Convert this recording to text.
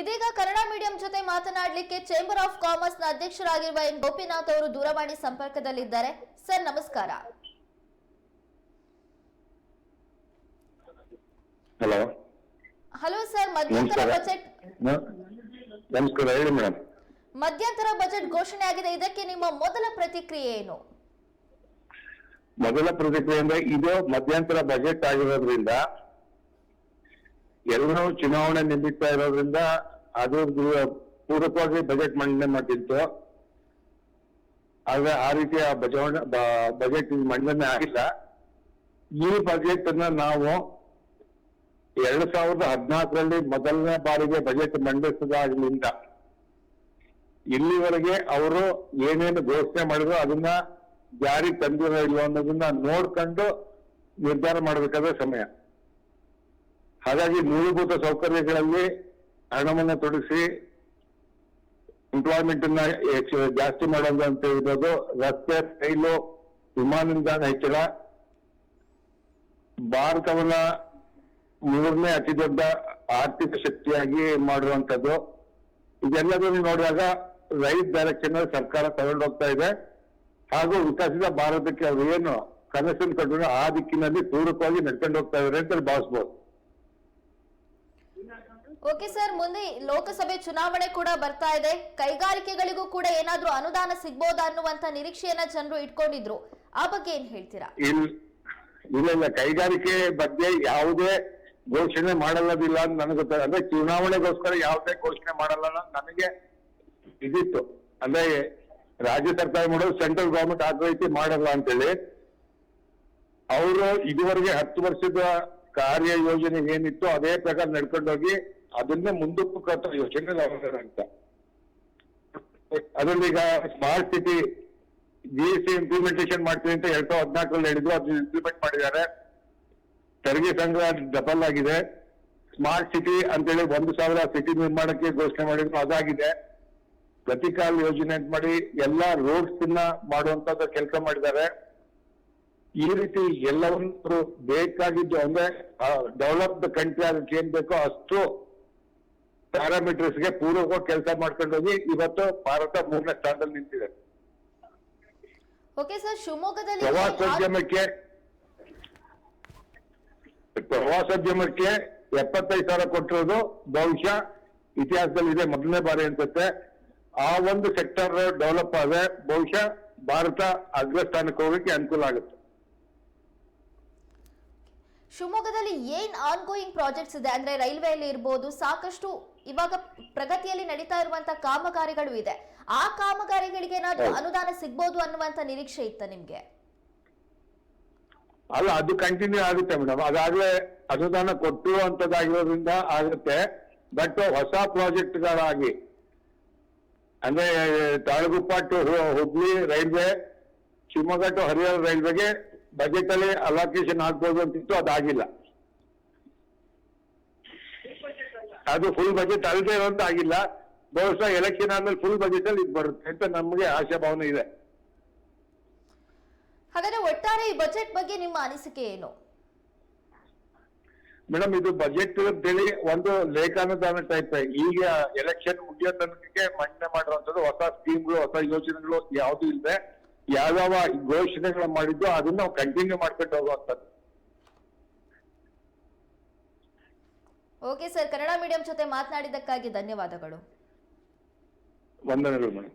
ಇದೀಗ ಕನ್ನಡ ಮೀಡಿಯಂ ಜೊತೆ ಮಾತನಾಡಲಿಕ್ಕೆ ಚೇಂಬರ್ ಆಫ್ ಕಾಮರ್ಸ್ನ ಅಧ್ಯಕ್ಷರಾಗಿರುವ ಎನ್ ಗೋಪಿನಾಥ್ ಅವರು ದೂರವಾಣಿ ಸಂಪರ್ಕದಲ್ಲಿದ್ದಾರೆ. ಸರ್ ನಮಸ್ಕಾರ. ಹಲೋ ಹಲೋ ಸರ್ ಮಧ್ಯಂತರ ಬಜೆಟ್ ನಮಸ್ಕಾರ ಹೇಳಿ ಮೇಡಮ್ ಮಧ್ಯಂತರ ಬಜೆಟ್ ಘೋಷಣೆ ಆಗಿದೆ. ಇದಕ್ಕೆ ನಿಮ್ಮ ಮೊದಲ ಪ್ರತಿಕ್ರಿಯೆ ಏನು? ಮೊದಲ ಪ್ರತಿಕ್ರಿಯೆ ಅಂದ್ರೆ ಇದು ಮಧ್ಯಂತರ ಬಜೆಟ್ ಆಗಿರೋದ್ರಿಂದ ಎಲ್ಲರೂ ಚುನಾವಣೆ ನಿಮಿತ್ತ ಇರೋದ್ರಿಂದ ಅದು ಪೂರಕವಾಗಿ ಬಜೆಟ್ ಮಂಡನೆ ಮಾಡಿತ್ತು ಆದ್ರೆ ಆ ರೀತಿಯ ಬಜಾವಣೆ ಬಜೆಟ್ ಮಂಡನೆ ಆಗಿಲ್ಲ. ಈ ಬಜೆಟ್ ಅನ್ನ ನಾವು ಎರಡ್ ಸಾವಿರದ ಹದಿನಾಲ್ಕರಲ್ಲಿ ಮೊದಲನೇ ಬಾರಿಗೆ ಬಜೆಟ್ ಮಂಡಿಸಿದಾಗಲಿಂದ ಇಲ್ಲಿವರೆಗೆ ಅವರು ಏನೇನು ಘೋಷಣೆ ಮಾಡಿದ್ರು ಅದನ್ನ ಜಾರಿಗೆ ತಂದಿರೋ ಇಲ್ವೋ ಅನ್ನೋದನ್ನ ನೋಡ್ಕೊಂಡು ನಿರ್ಧಾರ ಮಾಡಬೇಕಾದ ಸಮಯ. ಹಾಗಾಗಿ ಮೂಲಭೂತ ಸೌಕರ್ಯಗಳಲ್ಲಿ ಹಣವನ್ನು ತೊಡಗಿಸಿ ಎಂಪ್ಲಾಯ್ಮೆಂಟ್ ಅನ್ನ ಜಾಸ್ತಿ ಅಂತ ಇರೋದು ರಸ್ತೆ, ರೈಲು ವಿಮಾನ ನಿಲ್ದಾಣ ಹೆಚ್ಚಳ. ಭಾರತವನ್ನ ಮೂರನೇ ಅತಿ ದೊಡ್ಡ ಆರ್ಥಿಕ ಶಕ್ತಿಯಾಗಿ ಮಾಡುವಂಥದ್ದು. ಇದೆಲ್ಲದನ್ನು ನೋಡಿದಾಗ ರೈಟ್ ಡೈರೆಕ್ಷನ್ ಸರ್ಕಾರ ತಗೊಂಡೋಗ್ತಾ ಇದೆ. ಹಾಗೂ ವಿಕಸಿತ ಭಾರತಕ್ಕೆ ಅವರು ಏನು ಕನಸನ್ನು ಕಟ್ಟಿದ್ರು ಆ ದಿಕ್ಕಿನಲ್ಲಿ ಪೂರಕವಾಗಿ ನಡ್ಕೊಂಡು ಹೋಗ್ತಾ ಇದ್ದಾರೆ ಅಂತ ಭಾವಿಸ್ಬೋದು. ಓಕೆ ಸರ್, ಮುಂದೆ ಲೋಕಸಭೆ ಚುನಾವಣೆ ಕೂಡ ಬರ್ತಾ ಇದೆ. ಕೈಗಾರಿಕೆಗಳಿಗೂ ಕೂಡ ಏನಾದ್ರೂ ಅನುದಾನ ಸಿಗ್ಬೋದಾ ಅನ್ನುವಂತ ನಿರೀಕ್ಷೆಯನ್ನ ಜನರು ಇಟ್ಕೊಂಡಿದ್ರು. ಆ ಬಗ್ಗೆ ಏನ್ ಹೇಳ್ತೀರಾ? ಇಲ್, ಇಲ್ಲ ಇಲ್ಲ. ಕೈಗಾರಿಕೆ ಬಗ್ಗೆ ಯಾವುದೇ ಘೋಷಣೆ ಮಾಡಲ್ಲದಿಲ್ಲ ಅಂತ ನನಗೆ ಅಂದ್ರೆ ಚುನಾವಣೆಗೋಸ್ಕರ ಯಾವುದೇ ಘೋಷಣೆ ಮಾಡಲ್ಲ ನನಗೆ ಇದಿತ್ತು. ಅಂದ್ರೆ ರಾಜ್ಯ ಸರ್ಕಾರ ಮಾಡೋದು ಸೆಂಟ್ರಲ್ ಗವರ್ಮೆಂಟ್ ಆದ ರೀತಿ ಮಾಡಲ್ಲ ಅಂತೇಳಿ. ಅವರು ಇದುವರೆಗೆ ಹತ್ತು ವರ್ಷದ ಕಾರ್ಯ ಯೋಜನೆ ಏನಿತ್ತು ಅದೇ ಪ್ರಕಾರ ನಡ್ಕೊಂಡೋಗಿ ಅದನ್ನೇ ಮುಂದಕ್ಕೂ ಕಟ್ಟ ಯೋಚನೆ ಅಂತ. ಅದರಲ್ಲಿ ಈಗ smart city G S T implementation ಮಾಡ್ತೀವಿ ಅಂತ ಎರಡ್ ಸಾವಿರದ ಹದಿನಾಲ್ಕರಲ್ಲಿ ಹೇಳಿದ್ರು ಅದನ್ನ ಇಂಪ್ಲಿಮೆಂಟ್ ಮಾಡಿದ್ದಾರೆ. ತೆರಿಗೆ ಸಂಗ್ರಹ ಡಬಲ್ ಆಗಿದೆ. ಸ್ಮಾರ್ಟ್ ಸಿಟಿ ಅಂತೇಳಿ ಒಂದು ಸಾವಿರ ಸಿಟಿ ನಿರ್ಮಾಣಕ್ಕೆ ಘೋಷಣೆ ಮಾಡಿದ್ರು, ಅದಾಗಿದೆ. ಪ್ರತಿಕಾಲ್ ಯೋಜನೆ ಅಂತ ಮಾಡಿ ಎಲ್ಲಾ ರೋಡ್ಸ್ನ ಮಾಡುವಂತದ್ದು ಕೆಲಸ ಮಾಡಿದ್ದಾರೆ. ಈ ರೀತಿ ಎಲ್ಲವನ್ನು ಬೇಕಾಗಿದ್ದು ಅಂದ್ರೆ ಡೆವಲಪ್ಡ್ ಕಂಟ್ರಿ ಅದಕ್ಕೆ ಏನ್ ಬೇಕೋ ಅಷ್ಟು ಪ್ಯಾರಾಮೀಟರ್ಸ್ಗೆ ಪೂರ್ವಕವಾಗಿ ಕೆಲಸ ಮಾಡ್ಕೊಂಡು ಹೋಗಿ ಇವತ್ತು ಭಾರತ ಮೂರನೇ ಸ್ಥಾನದಲ್ಲಿ ನಿಂತಿದೆ. ಓಕೆ ಸರ್ ಶಿವಮೊಗ್ಗದಲ್ಲಿ ಪ್ರವಾಸೋದ್ಯಮಕ್ಕೆ ಪ್ರವಾಸೋದ್ಯಮಕ್ಕೆ ಎಪ್ಪತ್ತೈದು ಸಾವಿರ ಕೊಟ್ಟಿರೋದು ಬಹುಶಃ ಇತಿಹಾಸದಲ್ಲಿ ಇದೆ ಮೊದಲನೇ ಬಾರಿ ಅನ್ಸುತ್ತೆ. ಆ ಒಂದು ಸೆಕ್ಟರ್ ಡೆವಲಪ್ ಆದ್ರೆ ಬಹುಶಃ ಭಾರತ ಅಗ್ರಸ್ಥಾನಕ್ಕೆ ಹೋಗಕ್ಕೆ ಅನುಕೂಲ ಆಗುತ್ತೆ. ಶಿವಮೊಗ್ಗದಲ್ಲಿ ಏನ್ ಆನ್ ಗೋಯಿಂಗ್ ಪ್ರಾಜೆಕ್ಟ್ಸ್ ಇದೆ? ಅಂದ್ರೆ ರೈಲ್ವೆಯಲ್ಲಿ ಇರ್ಬೋದು ಸಾಕಷ್ಟು ಇವಾಗ ಪ್ರಗತಿಯಲ್ಲಿ ನಡೀತಾ ಇರುವಂತ ಕಾಮಗಾರಿಗಳು ಇದೆ. ಆ ಕಾಮಗಾರಿಗಳಿಗೆ ಏನಾದ್ರೂ ಅನುದಾನ ಸಿಗ್ಬೋದು ಅನ್ನುವಂತ ನಿರೀಕ್ಷೆ ಇತ್ತ ನಿಮ್ಗೆ? ಅಲ್ಲ ಅದು ಕಂಟಿನ್ಯೂ ಆಗುತ್ತೆ ಮೇಡಮ್ ಅದಾಗ್ಲೇ ಅನುದಾನ ಕೊಟ್ಟು ಅಂತದಾಗಿರೋದ್ರಿಂದ ಆಗುತ್ತೆ. ಬಟ್ ಹೊಸ ಪ್ರಾಜೆಕ್ಟ್ಗಳಾಗಿ ಅಂದ್ರೆ Talaguppa to Hubli railway Shivamogga to Harihara ರೈಲ್ವೆಗೆ budget ಅಲ್ಲಿ ಅಲೋಕೇಶನ್ ಆಗ್ಬೋದು ಅಂತಿತ್ತು ಅದಾಗಿಲ್ಲ. ಅದು ಫುಲ್ ಬಜೆಟ್ ಅಲ್ಲದೆ ಇರೋಂತ ಆಗಿಲ್ಲ. ಬಹುಶಃ ಎಲೆಕ್ಷನ್ ಆದ್ಮೇಲೆ ಫುಲ್ ಬಜೆಟ್ ಅಲ್ಲಿ ಇದು ಬರುತ್ತೆ ಅಂತ ನಮಗೆ ಆಶಾಭಾವನೆ ಇದೆ. ಹಾಗಾದ್ರೆ ಒಟ್ಟಾರೆ ಈ ಬಜೆಟ್ ಬಗ್ಗೆ ನಿಮ್ಮ ಅನಿಸಿಕೆ ಏನು? ಮೇಡಮ್ ಇದು ಬಜೆಟ್ ಅಂತೇಳಿ ಒಂದು ಲೇಖಾನುದಾನ ಟೈಪ್ ಈಗ ಎಲೆಕ್ಷನ್ ಮುಗಿಯೋ ತನಕಕ್ಕೆ ಮಂಡನೆ ಮಾಡಿರುವಂತದ್ದು ಹೊಸ ಸ್ಕೀಮ್ಗಳು ಹೊಸ ಯೋಜನೆಗಳು ಯಾವ್ದು ಇಲ್ಲದೆ ಯಾವ್ಯಾವ ಘೋಷಣೆಗಳು ಮಾಡಿದ್ದು ಅದನ್ನ ನಾವು ಕಂಟಿನ್ಯೂ ಮಾಡ್ಕೊಂಡು ಹೋಗುವಂತದ್ದು ಓಕೆ ಸರ್ ಕನ್ನಡ ಮೀಡಿಯಂ ಜೊತೆ ಮಾತನಾಡಿದ್ದಕ್ಕಾಗಿ ಧನ್ಯವಾದಗಳು. ವಂದನೆಗಳು ಮೇಡಮ್.